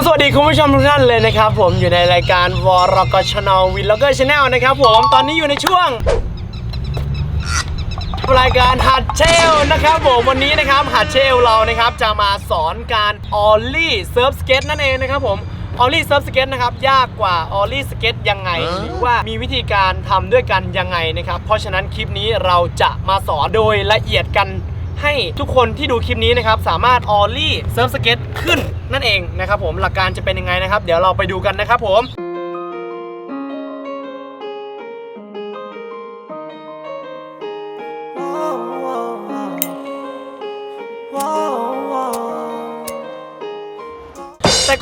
ผมสวัสดีคุณผู้ชมทุกท่านเลยนะครับผมอยู่ในรายการวรกชนวิลล็อกเกอร์ชาแนลนะครับผมตอนนี้อยู่ในช่วง รายการหัดเชลนะครับผมวันนี้นะครับหัดเชลเรานะครับจะมาสอนการออลลี่เซิร์ฟสเก็ตนั่นเองนะครับผมออลลี่เซิร์ฟสเก็ตนะครับยากกว่าออลลี่สเก็ตยังไงหรือว่ามีวิธีการทำด้วยกันยังไงนะครับเพราะฉะนั้นคลิปนี้เราจะมาสอนโดยละเอียดกัน ให้ทุกคนที่ดูคลิปนี้นะครับสามารถออลลี่เซิร์ฟสเก็ตขึ้นนั่นเองนะครับผมหลักการจะเป็นยังไงนะครับ เดี๋ยวเราไปดูกันนะครับผม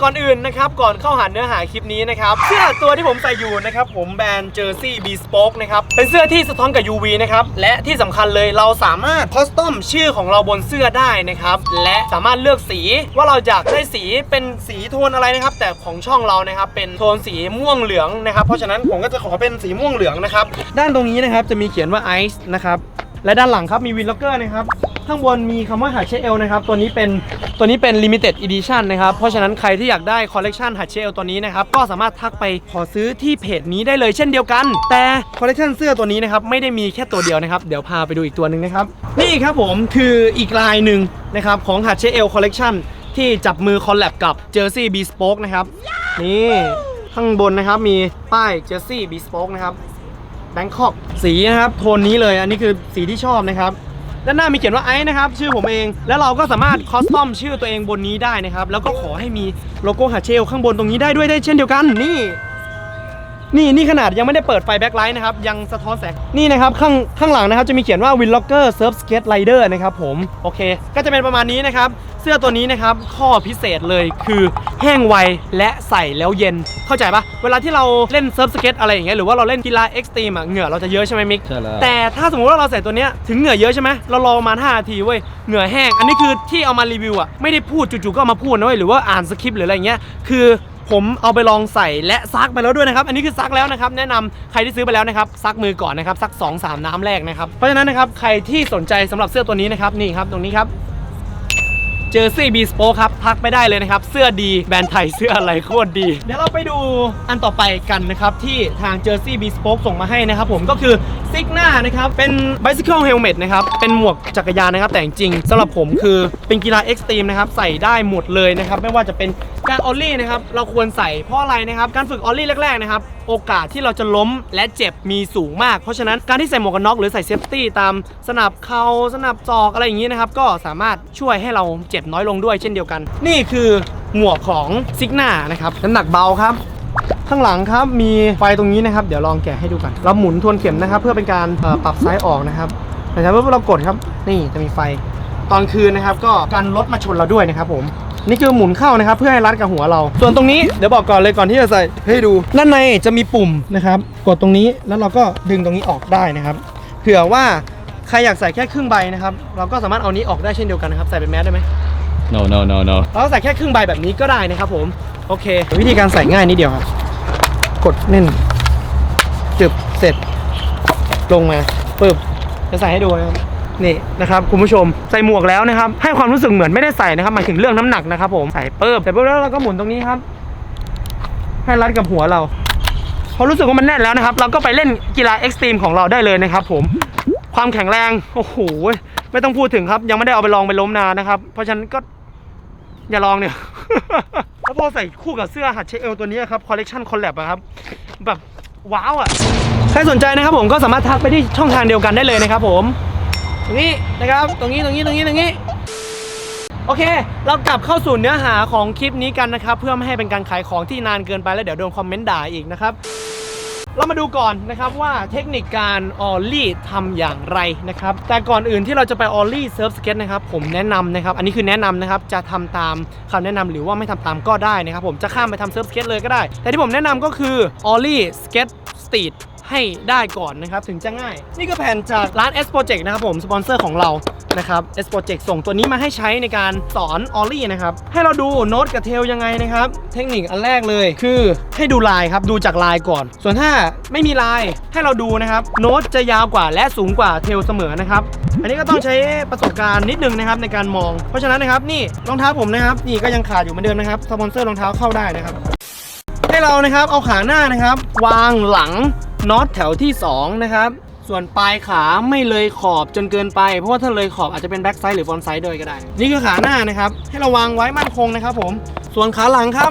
ก่อนอื่นนะครับก่อนเข้าหาเนื้อหาคลิปนี้นะครับเสื้อตัวที่ผมใส่อยู่นะครับผมแบรนด์เจอร์ซี่บีสป็อกนะครับเป็นเสื้อที่สะท้อนกับ UV นะครับและที่สำคัญเลยเราสามารถคอสตอมชื่อของเราบนเสื้อได้นะครับและสามารถเลือกสีว่าเราอยากได้สีเป็นสีโทนอะไรนะครับแต่ของช่องเรานะครับเป็นโทนสีม่วงเหลืองนะครับเพราะฉะนั้นผมก็จะขอเป็นสีม่วงเหลืองนะครับด้านตรงนี้นะครับจะมีเขียนว่าไอซ์นะครับและด้านหลังครับมีวินล็อกเกอร์นะครับ ข้างบนมีคำว่าหัดเชลนะครับ ตัวนี้เป็นตัวนี้เป็น limited edition นะครับ เพราะฉะนั้นใครที่อยากได้คอลเลกชันหัดเชลตัวนี้นะครับ ก็สามารถทักไปขอซื้อที่เพจนี้ได้เลยเช่นเดียวกัน แต่คอลเลกชันเสื้อตัวนี้นะครับ ไม่ได้มีแค่ตัวเดียวนะครับ เดี๋ยวพาไปดูอีกตัวหนึ่งนะครับ นี่ครับผมคืออีกลายหนึ่งนะครับของหัดเชลคอลเลกชันที่จับมือคอลแลบกับ Jersey Bespoke นะครับ นี่ข้างบนนะครับมีป้าย Jersey Bespoke นะครับแบงคอกสีนะครับโทนนี้เลยอันนี้คือสีที่ชอบนะครับ ด้านหน้ามีเขียนว่าไอซ์นะครับชื่อผมเอง แล้วเราก็สามารถคอสตอมชื่อตัวเองบนนี้ได้นะครับแล้วก็ขอให้มีโลโก้ฮาเชลข้างบนตรงนี้ได้ด้วยได้เช่นเดียวกันนี่ นี่นี่ขนาดยังไม่ได้เปิดไฟแบ็คไลท์นะครับ ยังสะท้อนแสง นี่นะครับ ข้างข้างหลังนะครับจะมีเขียนว่า Win Locker Surf Skate Rider นะครับผม โอเค ก็จะเป็นประมาณนี้นะครับ เสื้อตัวนี้นะครับ ข้อพิเศษเลยคือแห้งไวและใส่แล้วเย็น เข้าใจปะเวลาที่เราเล่นเซิร์ฟสเก็ตอะไรอย่างเงี้ยหรือว่าเราเล่นกีฬาเอ็กซ์ตรีมอะเหงื่อเราจะเยอะใช่ไหมมิกใช่แล้ว แต่ถ้าสมมติว่าเราใส่ตัวเนี้ยถึงเหงื่อเยอะใช่ไหมเรารอประมาณ5นาทีเว้ยเหงื่อแห้ง อันนี้คือที่เอามารีวิวอะไม่ได้พูดจู่ๆก็เอามาพูดนะเว้ยหรือว่าอ่านสคริปต์หรืออะไรเงี้ยคือ ผมเอาไปลองใส่และซักไปแล้วด้วยนะครับ อันนี้คือซักแล้วนะครับ แนะนำใครที่ซื้อไปแล้วนะครับซักมือก่อนนะครับซัก 2-3 น้ำแรกนะครับ เพราะฉะนั้นนะครับใครที่สนใจสำหรับเสื้อตัวนี้นะครับนี่ครับตรงนี้ครับเจอซี่บีสโปครับทักไปได้เลยนะครับ เสื้อดีแบรนด์ไทยเสื้ออะไรโคตรดี เดี๋ยวเราไปดูอันต่อไปกันนะครับ ที่ทางเจอซี่บีสโปส่งมาให้นะครับผมก็คือซิกหน้านะครับ เป็น bicycle helmet นะครับ เป็นหมวกจักรยานนะครับ แต่จริงๆสำหรับผมคือเป็นกีฬาเอ็กซ์ตรีมนะครับ ใส่ได้หมดเลยนะครับ ไม่ว่าจะเป็น การออลลี่นะครับเราควรใส่เพราะอะไรนะครับการฝึกออลลี่แรกๆนะครับโอกาสที่เราจะล้มและเจ็บมีสูงมาก เพราะฉะนั้นการที่ใส่หมวกกันน็อกหรือใส่เซฟตี้ตามสนับเข่าสนับศอกอะไรอย่างนี้นะครับก็สามารถช่วยให้เราเจ็บน้อยลงด้วยเช่นเดียวกัน นี่คือหมวกของซิกนานะครับน้ำหนักเบาครับข้างหลังครับมีไฟตรงนี้นะครับ เดี๋ยวลองแกะให้ดูกันเราหมุนทวนเข็มนะครับ เพื่อเป็นการปรับซ้ายออกนะครับนะครับเมื่อเรากดครับ นี่จะมีไฟตอนคืนนะครับ ก็กันรถมาชนเราด้วยนะครับผม นี่คือหมุนเข้านะครับ เพื่อให้รัดกับหัวเรา ส่วนตรงนี้เดี๋ยวบอกก่อนเลยก่อนที่จะใส่ให้ดู ด้านในจะมีปุ่มนะครับ กดตรงนี้แล้วเราก็ดึงตรงนี้ออกได้นะครับเผื่อว่าใครอยากใส่แค่ครึ่งใบนะครับ เราก็สามารถเอานี้ออกได้เช่นเดียวกันนะครับ ใส่เป็นแมสได้ไหม no no no no เราก็ใส่แค่ครึ่งใบแบบนี้ก็ได้นะครับผม โอเค วิธีการใส่ง่ายนิดเดียวครับ กดแน่นจึบเสร็จ ลงมาปึ๊บจะใส่ให้ดูนะครับ นี่นะครับคุณผู้ชมใส่หมวกแล้วนะครับให้ความรู้สึกเหมือนไม่ได้ใส่นะครับหมายถึงเรื่องน้ำหนักนะครับผมใส่ปึ๊บแต่ปึ๊บแล้วเราก็หมุนตรงนี้ครับ ให้รัดกับหัวเราพอรู้สึกว่ามันแน่นแล้วนะครับ เราก็ไปเล่นกีฬาเอ็กซ์ตรีมของเราได้เลยนะครับ ผมความแข็งแรงโอ้โหไม่ต้องพูดถึงครับ ยังไม่ได้เอาไปลองไปล้มนานนะครับ เพราะฉะนั้นก็อย่าลองเนี่ยแล้วพอใส่คู่กับเสื้อหัดเชเอลตัวนี้ครับคอลเลกชันคอลแลบอะครับ แบบว้าวอะใครสนใจนะครับผมก็สามารถทักไปที่ช่องทางเดียวกันได้เลยนะครับผม ตรงนี้นะครับ ตรงนี้ตรงนี้ตรงนี้ตรงนี้ โอเค เรากลับเข้าสู่เนื้อหาของคลิปนี้กันนะครับ เพื่อไม่ให้เป็นการขายของที่นานเกินไปแล้วเดี๋ยวโดนคอมเมนต์ด่าอีกนะครับ เรามาดูก่อนนะครับว่าเทคนิคการออลลี่ทำอย่างไรนะครับ แต่ก่อนอื่นที่เราจะไปออลลี่เซิร์ฟสเก็ตนะครับผมแนะนำนะครับ อันนี้คือแนะนำนะครับจะทำตามคำแนะนำหรือว่าไม่ทำตามก็ได้นะครับ ผมจะข้ามไปทำเซิร์ฟสเก็ตเลยก็ได้ แต่ที่ผมแนะนำก็คือออลลี่สเก็ตสตรีท ให้ได้ก่อนนะครับถึงจะง่าย นี่ก็แผ่นจากร้าน S Project นะครับผมสปอนเซอร์ของเรานะครับ S Project ส่งตัวนี้มาให้ใช้ในการสอนออลลี่นะครับ ให้เราดูโน้ตกับเทลยังไงนะครับ เทคนิคอันแรกเลยคือให้ดูลายครับ ดูจากลายก่อน ส่วนถ้าไม่มีลายให้เราดูนะครับ โน้ตจะยาวกว่าและสูงกว่าเทลเสมอนะครับ อันนี้ก็ต้องใช้ประสบการณ์นิดนึงนะครับในการมอง เพราะฉะนั้นนะครับนี่รองเท้าผมนะครับ นี่ก็ยังขาดอยู่เหมือนเดิมนะครับสปอนเซอร์รองเท้าเข้าได้นะครับ ให้เรานะครับเอาขาหน้านะครับ วางหลัง น็อตแถวที่ 2 นะครับ ส่วนปลายขาไม่เลยขอบจนเกินไป เพราะว่าถ้าเลยขอบอาจจะเป็นแบ็กไซด์หรือฟอนไซด์โดยก็ได้ นี่คือขาหน้านะครับ ให้เราวางไว้มั่นคงนะครับผม ส่วนขาหลังครับ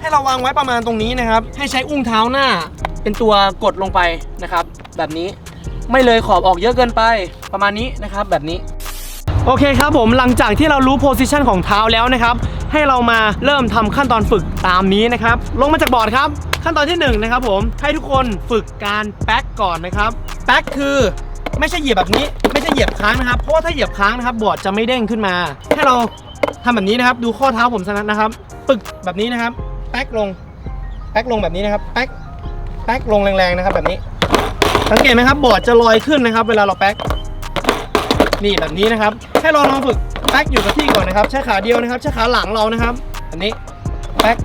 ให้เราวางไว้ประมาณตรงนี้นะครับ ให้ใช้อุ้งเท้าหน้า เป็นตัวกดลงไปนะครับ แบบนี้ไม่เลยขอบออกเยอะเกินไปประมาณนี้นะครับ แบบนี้ โอเคครับผมหลังจากที่เรารู้โพซิชันของเท้าแล้วนะครับ ให้เรามาเริ่มทำขั้นตอนฝึกตามนี้นะครับ ลงมาจากบอร์ดครับ ขั้นตอนที่หนึ่งนะครับผมให้ทุกคนฝึกการแป๊กก่อนนะครับแป๊กคือไม่ใช่เหยียบแบบนี้ ไม่ใช่เหยียบค้างนะครับ เพราะว่าถ้าเหยียบค้างนะครับบอร์ดจะไม่เด้งขึ้นมา ให้เราทำแบบนี้นะครับ ดูข้อเท้าผมสักนะครับ ปึกแบบนี้นะครับ แป๊กลง แป๊กลงแบบนี้นะครับแป๊กแป๊กลงแรงๆนะครับ แบบนี้ สังเกตไหมครับบอร์ดจะลอยขึ้นนะครับ เวลาเราแป๊กนี่แบบนี้นะครับ ให้เราลองฝึกแป๊กอยู่กับที่ก่อนนะครับ ใช้ขาเดียวนะครับ ใช้ขาหลังเรานะครับ อันนี้แป๊ก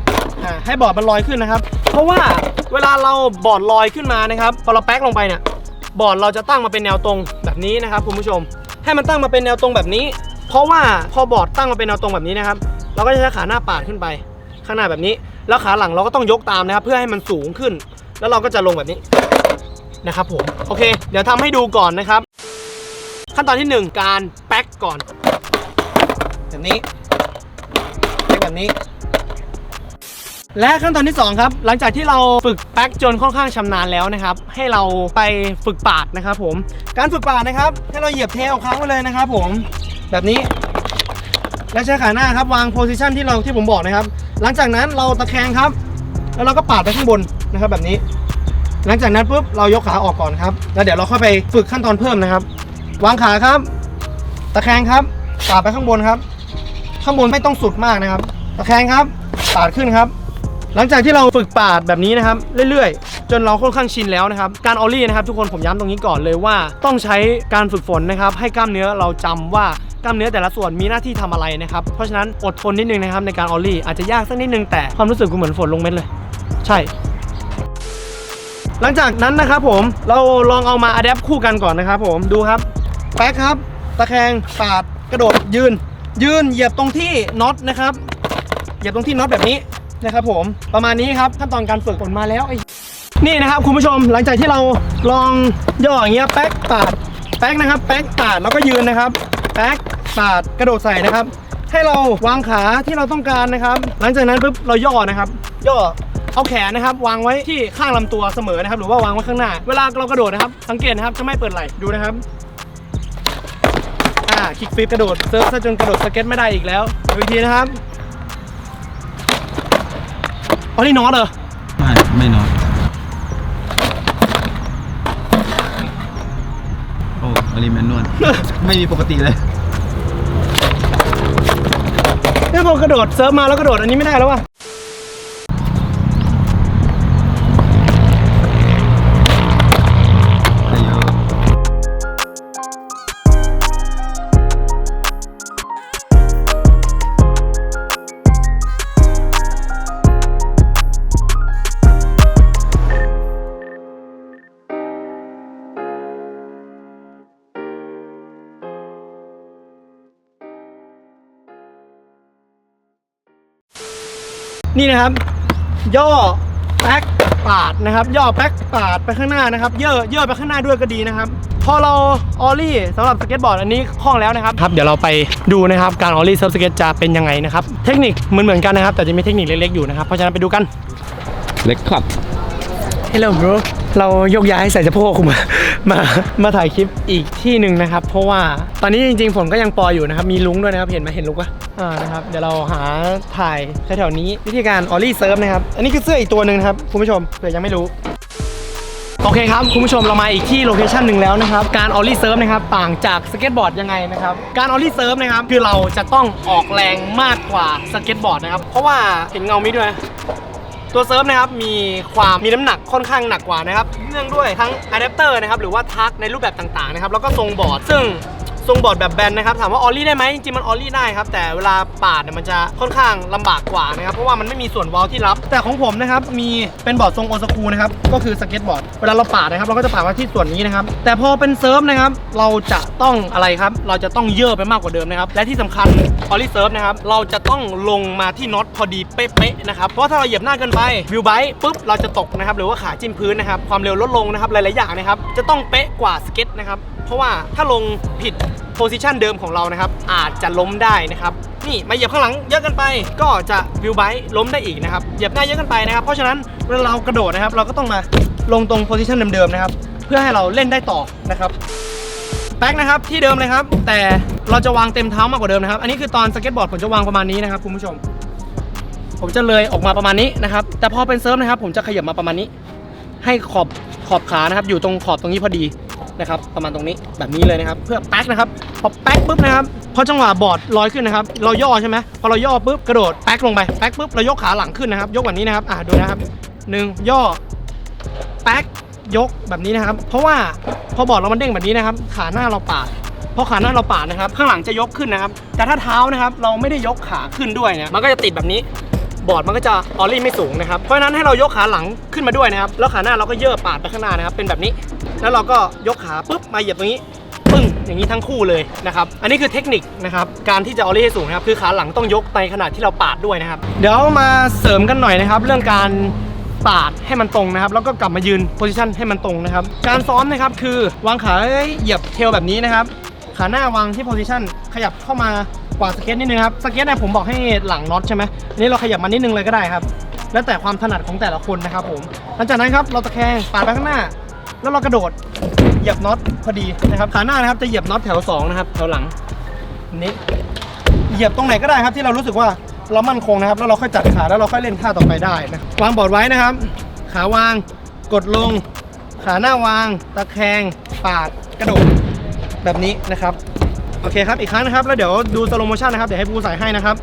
อ่าให้บอร์ดมันลอยขึ้นนะครับ เพราะว่าเวลาเราบอร์ดลอยขึ้นมานะครับพอเราแป๊กลงไปเนี่ยบอร์ดเราจะตั้งมาเป็นแนวตรงแบบนี้นะครับคุณผู้ชม ให้มันตั้งมาเป็นแนวตรงแบบนี้ เพราะว่าพอบอร์ดตั้งมาเป็นแนวตรงแบบนี้นะครับ เราก็จะใช้ขาหน้าปาดขึ้นไป ข้างหน้าแบบนี้ แล้วขาหลังเราก็ต้องยกตามนะครับ เพื่อให้มันสูงขึ้น แล้วเราก็จะลงแบบนี้นะครับผมโอเค เดี๋ยวทำให้ดูก่อนนะครับ ขั้นตอนที่ 1 การแพ็กก่อน แบบนี้แพ็กแบบนี้ และขั้นตอนที่ 2 ครับ หลังจากที่เราฝึกแพ็กจนค่อนข้างชำนาญแล้วนะครับ ให้เราไปฝึกปาดนะครับผม การฝึกปาดนะครับ ให้เราเหยียบเทลค้างไว้เลยนะครับผม แบบนี้ และใช้ขาหน้าครับ วางโพซิชันที่เราที่ผมบอกนะครับ หลังจากนั้นเราตะแคงครับ แล้วเราก็ปาดไปข้างบนนะครับ แบบนี้ หลังจากนั้นปุ๊บเรายกขาออกก่อนครับ แล้วเดี๋ยวเราค่อยไปฝึกขั้นตอนเพิ่มนะครับ วางขาครับ ตะแคงครับ ปาดไปข้างบนครับ ข้างบนไม่ต้องสุดมากนะครับ ตะแคงครับ ปาดขึ้นครับ หลังจากที่เราฝึกปาดแบบนี้นะครับ เรื่อยๆ จนเราค่อนข้างชินแล้วนะครับ การออลลี่นะครับทุกคนผมย้ำตรงนี้ก่อนเลยว่า ต้องใช้การฝึกฝนนะครับ ให้กล้ามเนื้อเราจำว่ากล้ามเนื้อแต่ละส่วนมีหน้าที่ทำอะไรนะครับ เพราะฉะนั้นอดทนนิดนึงนะครับในการออลลี่อาจจะยากสักนิดนึงแต่ความรู้สึกกูเหมือนฝนลงเม็ดเลย ใช่ หลังจากนั้นนะครับผมเราลองเอามาอัดแอปคู่กันก่อนนะครับผมดูครับแป๊กครับ ตะแคงปาดกระโดดยืน ยืนเหยียบตรงที่น็อตนะครับเหยียบตรงที่น็อตแบบนี้ นะครับผมประมาณนี้ครับขั้นตอนการฝึกผลมาแล้วไอ้นี่นะครับคุณผู้ชมหลังจากที่เราลองย่ออย่างเงี้ยแป๊กปาดแป๊กนะครับ แป๊กปาดแล้วก็ยืนนะครับ แป๊กปาดกระโดดใส่นะครับ ให้เราวางขาที่เราต้องการนะครับ หลังจากนั้นปุ๊บเราย่อนะครับ ย่อเอาแขนนะครับ วางไว้ที่ข้างลำตัวเสมอนะครับ หรือว่าวางไว้ข้างหน้า เวลาเรากระโดดนะครับ สังเกตนะครับจะไม่เปิดไหล่ดูนะครับอ่าคลิกฟลิปกระโดดเซิร์ฟซะจนกระโดดสเก็ตไม่ได้อีกแล้วดูอีกทีนะครับ อ๋อนี่น็อตเหรอ ไม่ไม่นอนโอ้อลิแมนนวล ไม่มีปกติเลยเนี่ยพอกระโดดเซิร์ฟมาแล้วกระโดดอันนี้ไม่ได้แล้วว่ะ นี่นะครับ ย่อแป๊กปาดนะครับ ย่อแป๊กปาดไปข้างหน้านะครับ เย่อเย่อไปข้างหน้าด้วยก็ดีนะครับ พอเราออลลี่สำหรับสเก็ตบอร์ดอันนี้คล่องแล้วนะครับครับ เดี๋ยวเราไปดูนะครับการออลลี่เซิร์ฟสเก็ตจะเป็นยังไงนะครับ เทคนิคเหมือนเหมือนๆกันนะครับ แต่จะมีเทคนิคเล็กๆอยู่นะครับเพราะฉะนั้นไปดูกัน เล็กครับ Hello bro เรายกย้ายใส่สะโพกมามามาถ่ายคลิปอีกที่หนึ่งนะครับ เพราะว่าตอนนี้จริงๆฝนก็ยังปออยู่นะครับ มีลุงด้วยนะครับ เห็นไหมเห็นลุงปะอ่านะครับเดี๋ยวเราหาถ่ายแถวๆนี้วิธีการออลลี่เซิร์ฟนะครับ อันนี้คือเสื้ออีกตัวหนึ่งนะครับคุณผู้ชมเผื่อยังไม่รู้โอเคครับ คุณผู้ชมเรามาอีกที่โลเคชันหนึ่งแล้วนะครับ การออลลี่เซิร์ฟนะครับต่างจากสเก็ตบอร์ดยังไงนะครับ การออลลี่เซิร์ฟนะครับ คือเราจะต้องออกแรงมากกว่าสเก็ตบอร์ดนะครับ เพราะว่าเห็นเงามิดด้วย ตัวเซิร์ฟนะครับมีความมีน้ำหนักค่อนข้างหนักกว่านะครับเนื่องด้วยทั้งอะแดปเตอร์นะครับหรือว่าทักในรูปแบบต่างๆนะครับแล้วก็ทรงบอร์ดซึ่ง ทรงบอร์ดแบบแบนนะครับถามว่าออลลี่ได้ไหมจริงๆมันออลลี่ได้ครับแต่เวลาปาดเนี่ยมันจะค่อนข้างลำบากกว่านะครับเพราะว่ามันไม่มีส่วนวาลวที่รับ แต่ของผมนะครับมีเป็นบอร์ดทรงโอซากุนะครับก็คือสเก็ตบอร์ดเวลาเราปาดนะครับเราก็จะปาดมาที่ส่วนนี้นะครับแต่พอเป็นเซิร์ฟนะครับเราจะต้องอะไรครับเราจะต้องเยอะไปมากกว่าเดิมนะครับและที่สำคัญออลลี่เซิร์ฟนะครับเราจะต้องลงมาที่น็อตพอดีเป๊ะๆนะครับเพราะถ้าเราเหยียบหน้าเกินไปวิวไบค์ปุ๊บเราจะตกนะครับหรือว่าขาจิ้มพื้นนะครับความเร็วลดลงนะครับหลายๆอย่างนะครับจะต้องเป๊ะกว่าสเก็ตนะครับ เพราะว่าถ้าลงผิดโพซิชันเดิมของเรานะครับ อาจจะล้มได้นะครับ นี่มาเหยียบข้างหลังเยอะกันไป ก็จะวิวไบค์ล้มได้อีกนะครับ เหยียบหน้าเยอะกันไปนะครับ เพราะฉะนั้นเวลาเรากระโดดนะครับ เราก็ต้องมาลงตรงโพซิชันเดิมๆนะครับ เพื่อให้เราเล่นได้ต่อนะครับแบ็กนะครับที่เดิมเลยครับ แต่เราจะวางเต็มเท้ามากกว่าเดิมนะครับ อันนี้คือตอนสเก็ตบอร์ดผมจะวางประมาณนี้นะครับคุณผู้ชม ผมจะเลยออกมาประมาณนี้นะครับ แต่พอเป็นเซิร์ฟนะครับ ผมจะขยับมาประมาณนี้ ให้ขอบขอบขานะครับ อยู่ตรงขอบตรงนี้พอดี นะครับประมาณตรงนี้แบบนี้เลยนะครับเพื่อแป๊กนะครับพอแป๊กปุ๊บนะครับพอจังหวะบอร์ดลอยขึ้นนะครับเราย่อใช่ไหมพอเราย่อปุ๊บกระโดดแป๊กลงไปแป๊กปุ๊บเรายกขาหลังขึ้นนะครับ ยกแบบนี้นะครับอ่าดูนะครับหนึ่งย่อแป๊กยกแบบนี้นะครับ เพราะว่าพอบอร์ดเรามันเด้งแบบนี้นะครับ ขาหน้าเราปาดพอขาหน้าเราปาดนะครับ ข้างหลังจะยกขึ้นนะครับ แต่ถ้าเท้านะครับเราไม่ได้ยกขาขึ้นด้วยเนี่ยมันก็จะติดแบบนี้บอร์ดมันก็จะออลลี่ไม่สูงนะครับ เพราะฉะนั้นให้เรายกขาหลังขึ้นมาด้วยนะครับ แล้วขาหน้าเราก็เย่อปาดไปข้างหน้านะครับ เป็นแบบนี้ แล้วเราก็ยกขาปุ๊บมาเหยียบตรงนี้ปึ้งอย่างนี้ทั้งคู่เลยนะครับ อันนี้คือเทคนิคนะครับ การที่จะออลลี่ให้สูงนะครับ คือขาหลังต้องยกในขณะที่เราปาดด้วยนะครับ เดี๋ยวมาเสริมกันหน่อยนะครับ เรื่องการปาดให้มันตรงนะครับ แล้วก็กลับมายืนโพซิชันให้มันตรงนะครับ การซ้อมนะครับคือวางขาเหยียบเทลแบบนี้นะครับ ขาหน้าวางที่โพซิชันขยับเข้ามากว่าสเก็ตนิดนึงครับ สเก็ตเนี่ยผมบอกให้หลังน็อตใช่ไหมอันนี้เราขยับมานิดนึงเลยก็ได้ครับ แล้วแต่ความถนัดของแต่ละคนนะครับผม หลังจากนั้นครับเราตะแคงปาดไปข้างหน้า แล้วเรากระโดดเหยียบน็อตพอดีนะครับขาหน้านะครับจะเหยียบน็อตแถวสองนะครับแถวหลังนี้เหยียบตรงไหนก็ได้ครับที่เรารู้สึกว่าเรามั่นคงนะครับ แล้วเราค่อยจัดขาแล้วเราค่อยเล่นท่าต่อไปได้นะวางบอร์ดไว้นะครับ ขาวางกดลง ขาหน้าวาง ตะแคงปาดกระโดดแบบนี้นะครับโอเคครับอีกครั้งนะครับ แล้วเดี๋ยวดูสโลโมชั่นนะครับเดี๋ยวให้ปูใส่ให้นะครับ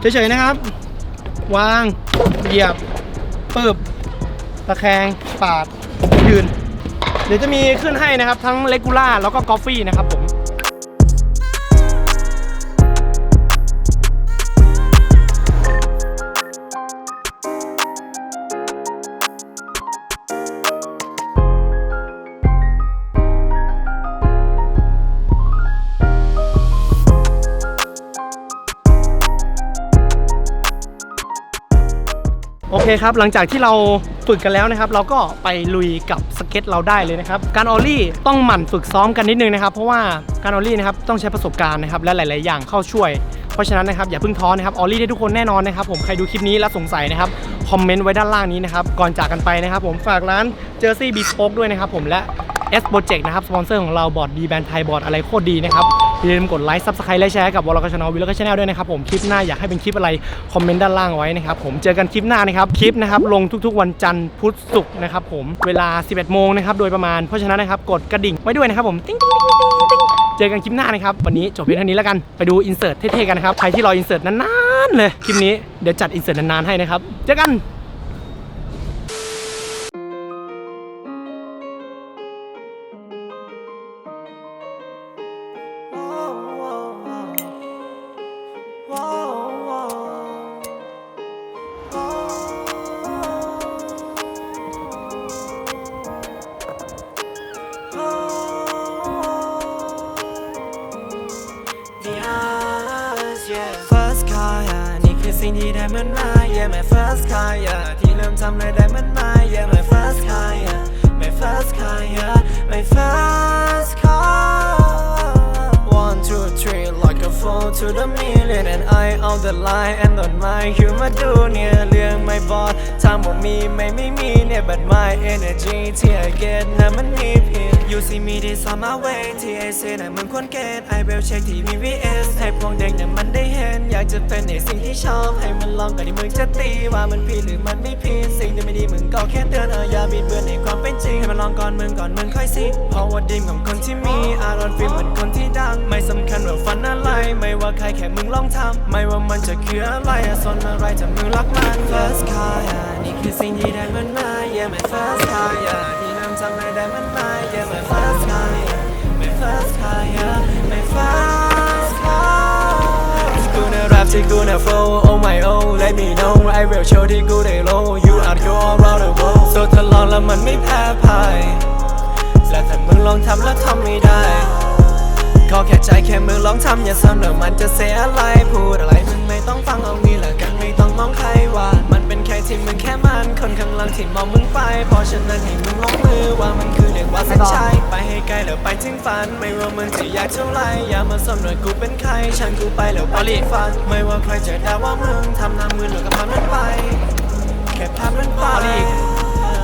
เฉยๆนะครับ วางเหยียบปึบตะแคงปาด ยืน เดี๋ยวจะมีขึ้นให้นะครับทั้งเลกูล่าแล้วก็กอฟฟี่นะครับผมโอเคครับ หลังจากที่เรา ฝึกกันแล้วนะครับ เราก็ไปลุยกับสเก็ตเราได้เลยนะครับ การออลลี่ต้องหมั่นฝึกซ้อมกันนิดนึงนะครับ เพราะว่าการออลลี่นะครับต้องใช้ประสบการณ์นะครับและหลาย ๆ อย่างเข้าช่วย เพราะฉะนั้นนะครับอย่าเพิ่งท้อนะครับออลลี่ได้ทุกคนแน่นอนนะครับ ผมใครดูคลิปนี้แล้วสงสัยนะครับคอมเมนต์ไว้ด้านล่างนี้นะครับก่อนจากกันไปนะครับ ผมฝากร้านเจอร์ซี่บีสโป๊กด้วยนะครับผมและ S Project นะครับสปอนเซอร์ของเราบอร์ดดีแบรนด์ไทยบอร์ดอะไรโคตรดีนะครับ อย่าลืมกดไลค์ซับสไครต์และแชร์กับวอลกชนอวิลกชแนลด้วยนะครับผมคลิปหน้าอยากให้เป็นคลิปอะไรคอมเมนต์ด้านล่างไว้นะครับผมเจอกันคลิปหน้านะครับคลิปนะครับลงทุกๆ วันจันทร์พุธศุกร์นะครับผมเวลา 11 โมงนะครับโดยประมาณเพราะฉะนั้นนะครับกดกระดิ่งไว้ด้วยนะครับผมติ๊งติ๊งติ๊งติ๊งติ๊งเจอกันคลิปหน้านะครับวันนี้จบเพียงเท่านี้แล้วกันไปดูอินเสิร์ตเท่ๆกันนะครับใครที่รออินเสิร์ตนานๆเลยคลิปนี้เดี๋ยวจัดอินเสิร์ตนานๆให้นะครับเจอกัน First car yeah นี่คือสิ่งที่ได้มันมา Yeah my first car yeah ที่เริ่มทำเลยได้มันมา Yeah my first car yeah my first car yeah my first car One two three like a four to the million and I on the line and on my human ดูเนี่ยเรื่องไม่บอดทำว่ามีไม่ไม่มีเนี่ย but my energy ที่ I get นะมันมีเพียง You see me this on my way ที่ I say นะมึงควรเกต I will check ที่ VVS ให้พวกเด็กเนี่ยมันได้เห็น อยากจะเป็นในสิ่งที่ชอบ ให้มันลองก่อนที่มึงจะตีว่ามันผิดหรือมันไม่ผิด สิ่งที่ไม่ดีมึงก็แค่เตือนเอออย่าบิดเบือนในความเป็นจริง ให้มันลองก่อนมึงก่อนมึงค่อยสิเพราะว่าดีมของคนที่มีอารมณ์ฟิลเหมือนคนที่ดัง ไม่สำคัญว่าฝันอะไร ไม่ว่าใครแค่มึงลองทำไม่ว่ามันจะคืออะไรสนอะไรจะมึงรักมัน First car อะนี่คือสิ่งที่ได้มันมา Yeah my first car อ่ บที่กูเนี่ย flow oh my oh let me know I will show ที่กูได้ low you are go around the world so ทดลองแล้วมันไม่แพ้พ่ายและถ้ามึงลองทำแล้วทำไม่ได้ ขอแค่ใจแค่มึงลองทำอย่าซ้ำเดี๋ยวมันจะเสียอะไร พูดอะไรมึงไม่ต้องฟังเอางี้ละกันไม่ต้องมองใครว่า ที่มึงแค่มันคนข้างหลังที่มองมึงไป เพราะฉะนั้นให้มึงลงมือว่ามันคือเรียกว่าเส้นชัยไปให้ไกลแล้วไปถึงฝัน ไม่ว่ามึงจะอยากเท่าไรอย่ามาสนว่ากูเป็นใครฉันกูไปแล้วไปที่ฝัน ไม่ว่าใครจะด่าว่ามึงทำหน้ามือหรือกับภาพนั้นไป แค่ภาพนั้นไป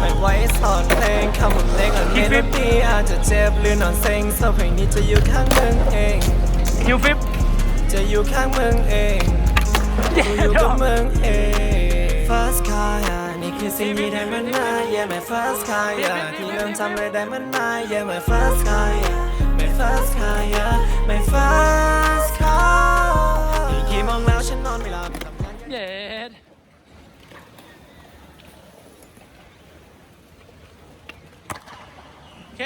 ไม่ไว้สอนเพลงคำว่าเพลงและเมโลดี้อาจจะเจ็บหรือนอนเซ็งโซ่เพลงนี้จะอยู่ข้างมึงเองคิวฟิปจะอยู่ข้างมึงเองกูอยู่กับมึงเอง First car อะนี่คือสิ่งที่ได้มันมา Yeah my first car อะที่เริ่มทำเลยได้มันมา Yeah my first car อะ my first car อะ my first car อีกกี่โมงแล้วฉันนอนไม่หลับทำงานเย็ดโอเค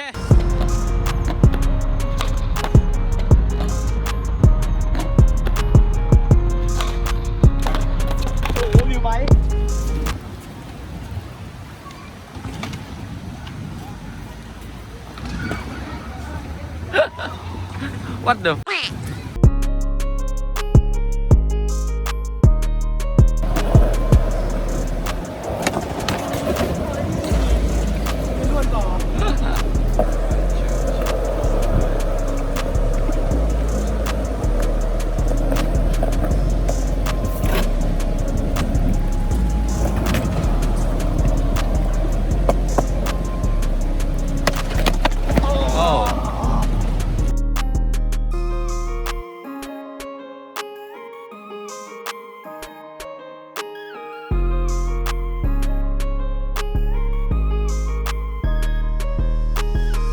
What the